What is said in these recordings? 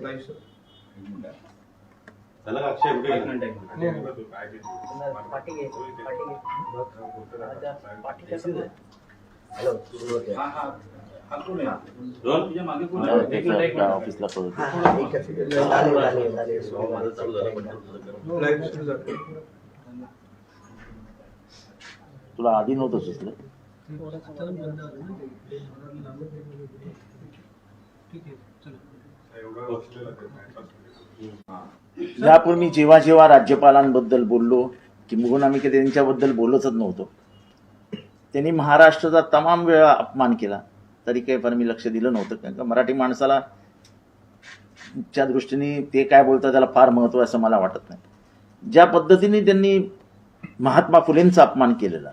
नाही सर त्याला का हॅलो ऑफिसला ठीक आहे, चला यापूर्वी मी जेव्हा जेव्हा राज्यपालांबद्दल बोललो किंबहुना आम्ही कधी त्यांच्याबद्दल बोलतच नव्हतो त्यांनी महाराष्ट्राचा तमाम वेळा अपमान केला. तरी काही पण मी लक्ष दिलं नव्हतं कारण का मराठी माणसाला च्या दृष्टीने ते काय बोलतात त्याला फार महत्त्व असं मला वाटत नाही. ज्या पद्धतीने त्यांनी महात्मा फुलेंचा अपमान केलेला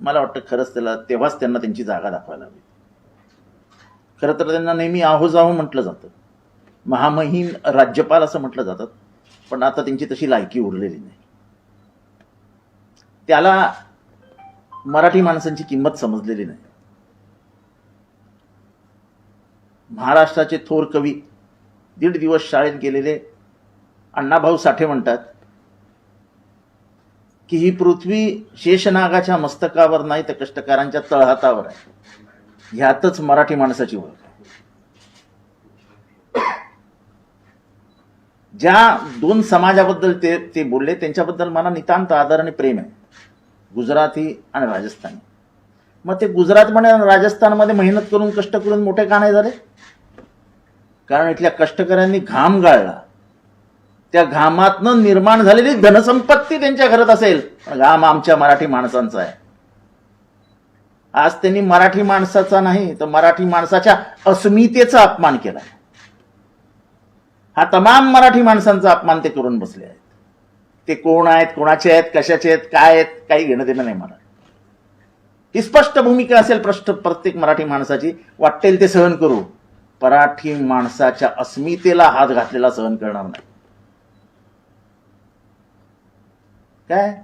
मला वाटतं खरंच त्याला तेव्हाच त्यांना त्यांची जागा दाखवायला हवी. खरं तर त्यांना नेहमी आहो जाहो म्हटलं जातं. महामहीम राज्यपाल असं म्हटलं जातात पण आता त्यांची तशी लायकी उरलेली नाही. त्याला मराठी माणसांची किंमत समजलेली नाही. महाराष्ट्राचे थोर कवी दीड दिवस शाळेत गेलेले अण्णाभाऊ साठे म्हणतात की ही पृथ्वी शेषनागाच्या मस्तकावर नाही तर कष्टकारांच्या तळहातावर आहे. ह्यातच मराठी माणसाची ओळख ज्या दोन समाजाबद्दल ते ते बोलले त्यांच्याबद्दल मला नितांत आदर आणि प्रेम आहे. गुजराती आणि राजस्थानी. मग ते गुजरातमध्ये आणि राजस्थानमध्ये मेहनत करून कष्ट करून मोठे का नाही झाले? कारण इथल्या कष्टकऱ्यांनी घाम गाळला. त्या घामातनं निर्माण झालेली धनसंपत्ती त्यांच्या घरात असेल. पण घाम आमच्या मराठी माणसांचा आहे. आज त्यांनी मराठी माणसाचा नाही तर मराठी माणसाच्या अस्मितेचा अपमान केला. हा तमाम मराठी माणसांचा अपमान ते करून बसले आहेत. ते कोण आहेत कोणाचे आहेत कशाचे आहेत काय आहेत काही घेणं देणं नाही मला. ही स्पष्ट भूमिका असेल प्रश्न प्रत्येक मराठी माणसाची वाटेल ते सहन करू. मराठी माणसाच्या अस्मितेला हात घातलेला सहन करणार नाही. काय?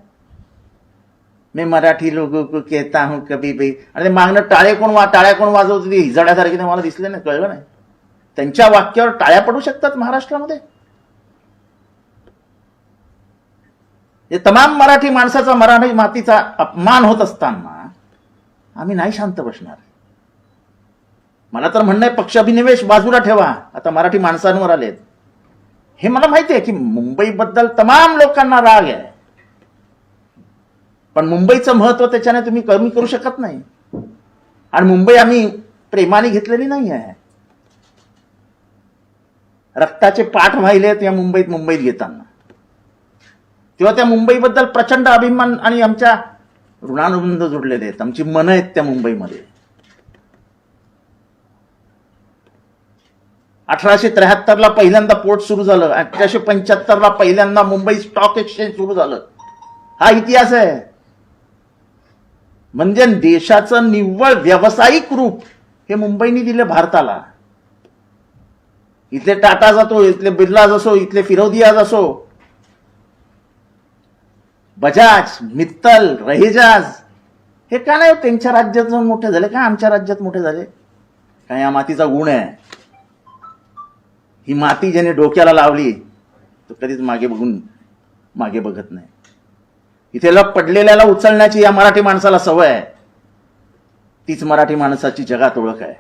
मी मराठी लोक कहता हूं कभी भी। आणि ते मागणं टाळे कोण वा टाळ्या कोण वाजवत? होती हिजड्यासारखी ते मला दिसले नाही कळलं नाही. त्यांच्या वाक्यावर टाळ्या पडू शकतात महाराष्ट्रामध्ये. हे तमाम मराठी माणसाचा मराठी मातीचा अपमान होत असताना आम्ही नाही शांत बसणार. मला तर म्हणणं आहे पक्षाभिनिवेश बाजूला ठेवा. आता मराठी माणसांवर आलेत. हे मला माहिती आहे की मुंबईबद्दल तमाम लोकांना राग आहे. पण मुंबईचं महत्त्व त्याच्याने तुम्ही कमी करू शकत नाही. आणि मुंबई आम्ही प्रेमाने घेतलेली नाही आहे. रक्ताचे पाठ वाहिलेत या मुंबईत मुंबईत घेताना. तेव्हा त्या मुंबईबद्दल प्रचंड अभिमान आणि आमच्या ऋणानुबंध जुडलेले आहेत. आमची मनं आहेत त्या मुंबईमध्ये. अठराशे त्र्याहत्तरला पहिल्यांदा पोर्ट सुरू झालं. अठराशे पंच्याहत्तरला पहिल्यांदा मुंबई स्टॉक एक्सचेंज सुरू झालं. हा इतिहास आहे. म्हणजे देशाचं निव्वळ व्यावसायिक रूप हे मुंबईने दिलं भारताला. इथले टाटा जातो इथले बिर्लाज असो इथले फिरोदियाज असो बजाज मित्तल रहेजाज हे का नाही त्यांच्या राज्यात जाऊन मोठे झाले? का आमच्या राज्यात मोठे झाले? काय या मातीचा गुण आहे. ही माती ज्याने डोक्याला लावली तो कधीच मागे बघून मागे बघत नाही. इथेला पडलेल्याला उचलण्याची या मराठी माणसाला सवय आहे. तीच मराठी माणसाची जगात ओळख आहे.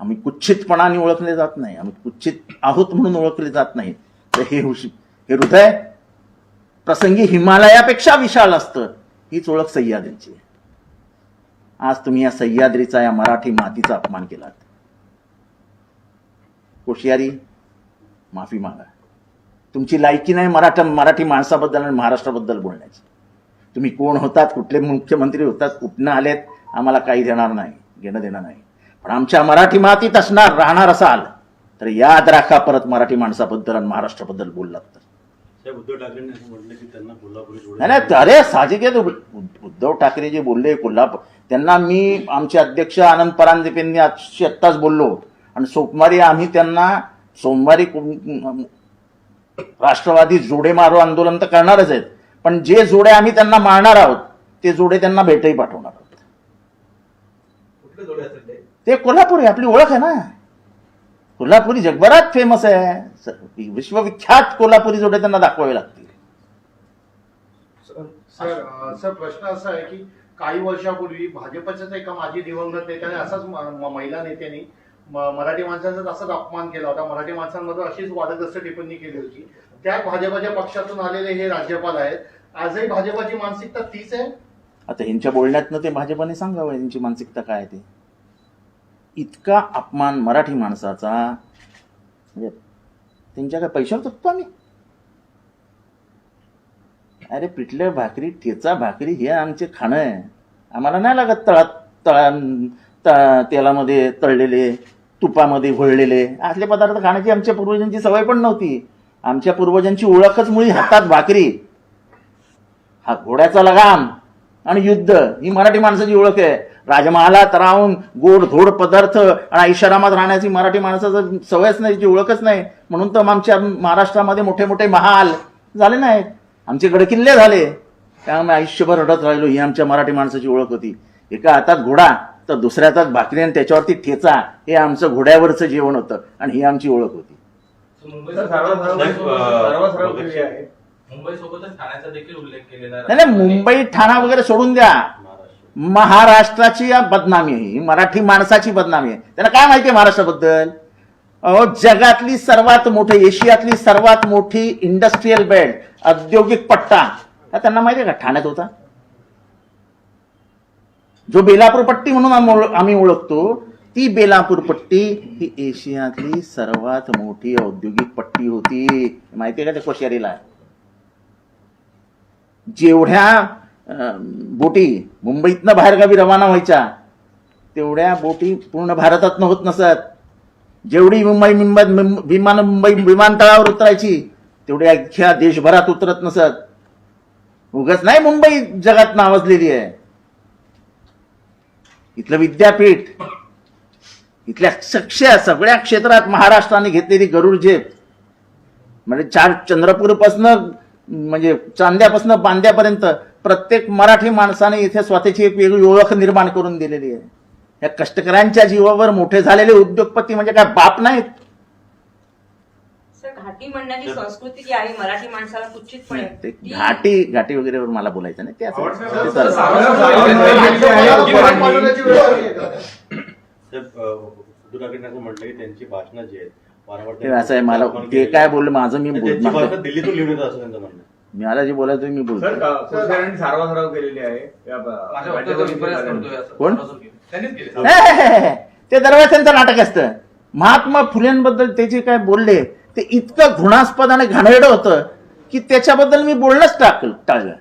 आम्ही कुच्छितपणाने ओळखले जात नाही. आम्ही कुच्छित आहोत म्हणून ओळखले जात नाही. तर हे हे हृदय प्रसंगी हिमालयापेक्षा विशाल असतं. हीच ओळख सह्याद्रीची आहे. आज तुम्ही या सह्याद्रीचा या मराठी मातीचा अपमान केलात. कोशियारी माफी मागा. तुमची लायकी नाही मराठा मराठी माणसाबद्दल आणि महाराष्ट्राबद्दल बोलण्याची. तुम्ही कोण होतात कुठले मुख्यमंत्री होतात कुठनं आलेत आम्हाला काही देणार नाही घेणं देणं नाही. पण आमच्या मराठी मातीत असणार राहणार असाल तर याद राखा परत मराठी माणसाबद्दल आणि महाराष्ट्राबद्दल बोललात तर. उद्धव ठाकरेंनी असं म्हटलं की त्यांना कोल्हापुरी सोडून नाही नाही अरे साहजिक आहे. उद्धव ठाकरे जे बोलले कोल्हापूर त्यांना मी आमचे अध्यक्ष आनंद परांजपेंनी आजशी आत्ताच बोललो. आणि सोमवारी आम्ही त्यांना सोमवारी राष्ट्रवादी जोडे मारो आंदोलन तर करणारच आहेत. पण जे जोडे आम्ही त्यांना मारणार आहोत ते जोडे त्यांना भेटही पाठवणार आहोत. ते कोल्हापूर आपली ओळख आहे ना? कोल्हापुरी जगभरात फेमस आहे. विश्वविख्यात कोल्हापुरी जोडे त्यांना दाखवावे लागतील. सर प्रश्न असा आहे की काही वर्षापूर्वी भाजपच्याच एका माजी दिवंगत नेत्याने असाच महिला नेत्यांनी मराठी माणसांचा असाच अपमान केला होता. मराठी माणसांमध्ये अशीच वादग्रस्त टिप्पणी केली होती. त्या भाजपच्या पक्षातून आलेले हे राज्यपाल आहेत. आजही भाजपाची मानसिकता तीच आहे? आता ह्यांच्या बोलण्यातनं ते भाजपाने सांगावं यांची मानसिकता काय आहे ते? इतका अपमान मराठी माणसाचा. म्हणजे त्यांच्या काय पैशावर चुकतो आम्ही? अरे पिठलं भाकरी ठेचा भाकरी हे आमचे खाणं आहे. आम्हाला नाही लागत तळात तळा तेलामध्ये तळलेले. तुपामध्ये घोळलेले. असले पदार्थ खाण्याची आमच्या पूर्वजांची सवय पण नव्हती. आमच्या पूर्वजांची ओळखच मुळी हातात भाकरी. हा घोड्याचा लगाम आणि युद्ध ही मराठी माणसाची ओळख आहे. राजमहालात राहून गोड धोड पदार्थ आणि ऐशारामात राहण्याची मराठी माणसाचं सवयच नाही त्याची ओळखच नाही. म्हणून तर आमच्या महाराष्ट्रामध्ये मोठे मोठे महाल झाले नाहीत. आमचे गडकिल्ले झाले. त्यामुळे आयुष्यभर रडत राहिलो ही आमच्या मराठी माणसाची ओळख होती. एका हातात घोडा तर दुसऱ्या हातात भाकरी आणि त्याच्यावरती ठेचा हे आमचं घोड्यावरचं जेवण होतं आणि ही आमची ओळख होती. नाही, अ, सर्व- सर्व केली आहे. मुंबई सोबतच ठाण्याचा देखील उल्लेख केलेला आहे. नाही नाही मुंबई ठाणा वगैरे सोडून द्या. महाराष्ट्र. महाराष्ट्राची या बदनामी आहे. ही मराठी माणसाची बदनामी आहे. त्यांना काय माहिती आहे महाराष्ट्राबद्दल? अहो जगातली सर्वात मोठी एशियातली सर्वात मोठी इंडस्ट्रीयल बेल्ट औद्योगिक पट्टा. हा त्यांना माहिती आहे का? ठाण्यात होता? जो बेलापूर पट्टी म्हणून आम्ही ओळखतो ती बेलापूर पट्टी ही एशियातली सर्वात मोठी औद्योगिक पट्टी होती. माहिती आहे का त्या कोश्यारीला? जेवढ्या बोटी मुंबईतनं बाहेरगावी रवाना व्हायच्या तेवढ्या बोटी पूर्ण भारतातनं होत नसत. जेवढी मुंबई मुंबईत विमान मुंबई विमानतळावर उतरायची तेवढी अख्ख्या देशभरात उतरत नसत. उगाच नाही मुंबई जगात नावाजलेली आहे. इथलं विद्यापीठ इथल्या सक्ष सगळ्या क्षेत्रात महाराष्ट्राने घेतलेली गरुड झेप. म्हणजे चार चंद्रपूरपासनं म्हणजे चांद्यापासनं बांद्यापर्यंत प्रत्येक मराठी माणसाने इथे स्वतःची एक वेगळी ओळख निर्माण करून दिलेली आहे. या कष्टकऱ्यांच्या जीवावर मोठे झालेले उद्योगपती म्हणजे काय बाप नाहीत? घाटी म्हणण्याची संस्कृती जी आहे मराठी माणसाला ते ती- घाटी घाटी वगैरेवर मला बोलायचं नाही ते असं- ते असं म्हटलं की त्यांची भाषणं जी आहेत वारंवार ते असं आहे मला ते काय बोलले माझं मी आणि त्यांची बोलणार भाषणं दिल्लीतून लिहून येतात असं त्यांचं म्हणणं आहे. मला जे बोलायचं मी बोलतो सारवासारव केलेली आहे या ब- माझ्या राज्यपाल वक्तव्यात विपर्यास करतोय असं कोण? त्यांनीच केलं हे, हे, हे, हे. ते दरवेळेस त्यांचं नाटक असतं महात्मा फुलेंबद्दल ते जे काय बोलले ते इतकं घृणास्पद आणि घाणेरडं होतं की त्याच्याबद्दल मी बोलणंच टाक टाळलं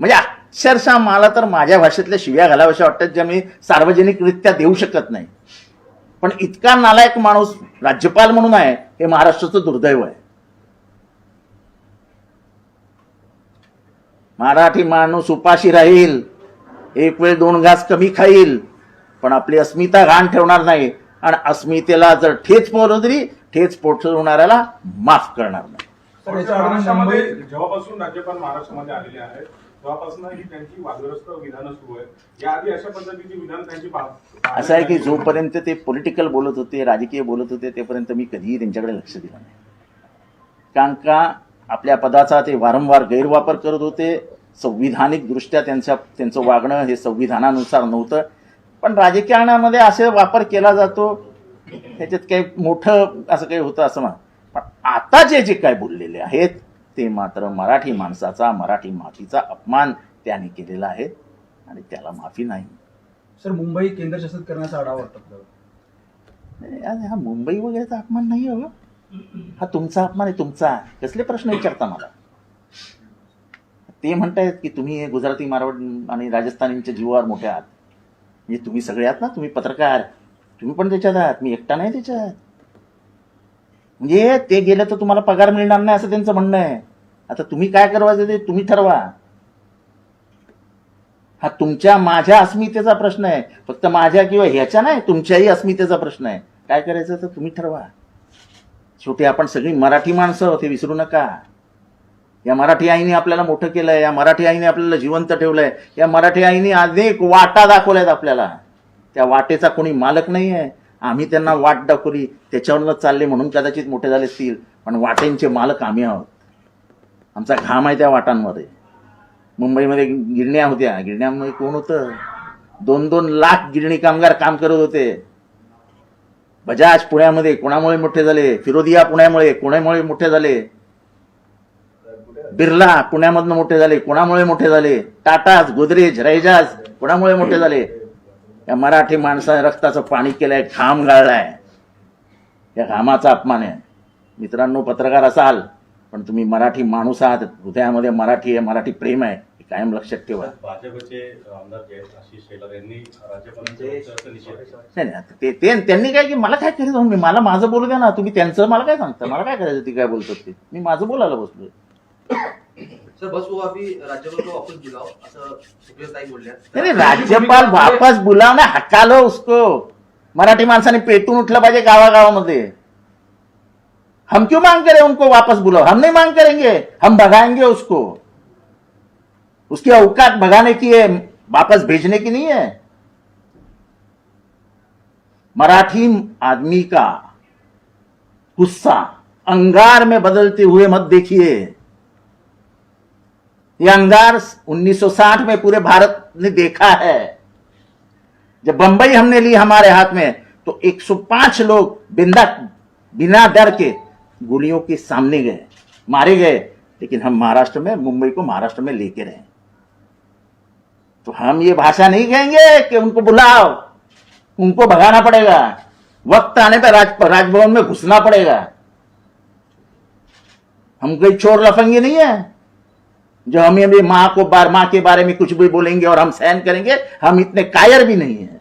म्हणजे अक्षरशः मला तर माझ्या भाषेतल्या शिव्या घालाव्याशा वाटतात ज्या मी सार्वजनिकरित्या देऊ शकत नाही. पण इतका नालायक माणूस राज्यपाल म्हणून आहे हे महाराष्ट्राचं दुर्दैव आहे. मराठी माणूस उपाशी राहील एक वेळ दोन घास कमी खाईल पण आपली अस्मिता घाण ठेवणार नाही. आणि अस्मितेला जर ठेच पोहोचली ठेच पोचवणाऱ्याला माफ करणार नाही. महाराष्ट्रामध्ये जेव्हापासून राज्यपाल महाराष्ट्रामध्ये आलेले आहेत तेव्हापासून ही त्यांची वादग्रस्त विधानं सुरू आहेत. याआधी अशा पद्धतीची विधान त्यांची असं आहे की जोपर्यंत ते पॉलिटिकल बोलत होते राजकीय बोलत होते तेपर्यंत मी कधीही त्यांच्याकडे लक्ष दिलं नाही. कारण का आपल्या पदाचा ते वारंवार गैरवापर करत होते. संविधानिक दृष्ट्या त्यांच्या त्यांचं वागणं हे संविधानानुसार नव्हतं. पण राजकारणामध्ये असे वापर केला जातो त्याच्यात काही मोठं असं काही होतं असं म्हणा पण आता जे जे काय बोललेले आहेत ते मात्र मराठी माणसाचा मराठी मातीचा अपमान त्यांनी केलेला आहे आणि त्याला माफी नाही. सर मुंबई केंद्रशासित करण्याचा आढावा वाटतं हा मुंबई वगैरेचा अपमान नाही हो. हा तुमचा अपमान आहे तुमचा कसले प्रश्न विचारता मला? ते म्हणतायत की तुम्ही हे गुजराती मारवाड आणि राजस्थानींच्या जीवावर मोठे आहात म्हणजे तुम्ही सगळे आहात ना तुम्ही पत्रकार. तुम्ही पण त्याच्यात आहात मी एकटा नाही त्याच्यात. म्हणजे ते गेलं तर तुम्हाला पगार मिळणार नाही असं त्यांचं म्हणणं आहे. आता तुम्ही काय करवायचं ते तुम्ही ठरवा. हा तुमच्या माझ्या अस्मितेचा प्रश्न आहे. फक्त माझ्या किंवा ह्याच्या नाही तुमच्याही अस्मितेचा प्रश्न आहे. काय करायचं तर तुम्ही ठरवा. शेवटी आपण सगळी मराठी माणसं आहोत विसरू नका. या मराठी आईने आपल्याला मोठं केलंय या मराठी आईने आपल्याला जिवंत ठेवलंय या मराठी आईने अनेक वाटा दाखवल्यात आपल्याला. त्या वाटेचा कोणी मालक नाही आहे आम्ही त्यांना वाट दाखवली त्याच्यावरनं चालले म्हणून कदाचित मोठे झाले असतील पण वाटेंचे मालक आम्ही आहोत. आमचा घाम आहे त्या वाटांमध्ये. मुंबईमध्ये गिरण्या होत्या. गिरण्यामध्ये कोण होतं? दोन दोन लाख गिरणी कामगार काम करत होते. बजाज पुण्यामध्ये कोणामुळे मोठे झाले? फिरोदिया पुण्यामुळे कोणामुळे मोठे झाले? बिर्ला पुण्यामधनं मोठे झाले कोणामुळे मोठे झाले? टाटाज गोदरेज रैजाज कोणामुळे मोठे झाले? या मराठी माणसाने रक्ताचं पाणी केलंय घाम गाळलाय. या घामाचा अपमान आहे. मित्रांनो पत्रकार असाल पण तुम्ही मराठी माणूस आहात हृदयामध्ये मराठी आहे मराठी प्रेम आहे हे कायम लक्षात ठेवा. भाजपचे आमदार यांनी. नाही ते- त्यांनी काय की मला काय करायचं मी मला माझं बोलू द्या ना तुम्ही त्यांचं मला काय सांगता? मला काय करायचं ती काय बोलतात ते? मी माझं बोलायला बसलोय. अभी राज्यपाल वापस बुलाओ ना बुलावना हकालो उसको. मराठी माणसाने पेटून उठलं पाहिजे गावागावामध्ये. हम क्यों मांग करें उनको वापस बुलाओ? हम नहीं मांग करेंगे, हम भगाएँगे उसको. उसकी औकात भगाने की है, वापस भेजने की नहीं है. मराठी आदमी का गुस्सा, अंगार में बदलते हुए मत देखिए. ये अंगार 1960 में पूरे भारत ने देखा है। जब बंबई हमने ली हमारे हाथ में तो 105 लोग बिंदा, बिना डर के गोलियों के सामने गए, मारे गए। लेकिन हम महाराष्ट्र में, मुंबई को महाराष्ट्र में लेके रहे। तो हम ये भाषा नहीं कहेंगे कि उनको बुलाओ, उनको भगाना पड़ेगा। वक्त आने पर राज, राजभवन में घुसना पड़ेगा। हम कोई चोर लफंगे नहीं है। जो हम अभी माँ को बार, माँ के बारे में कुछ भी बोलेंगे और हम सहन करेंगे, हम इतने कायर भी नहीं है।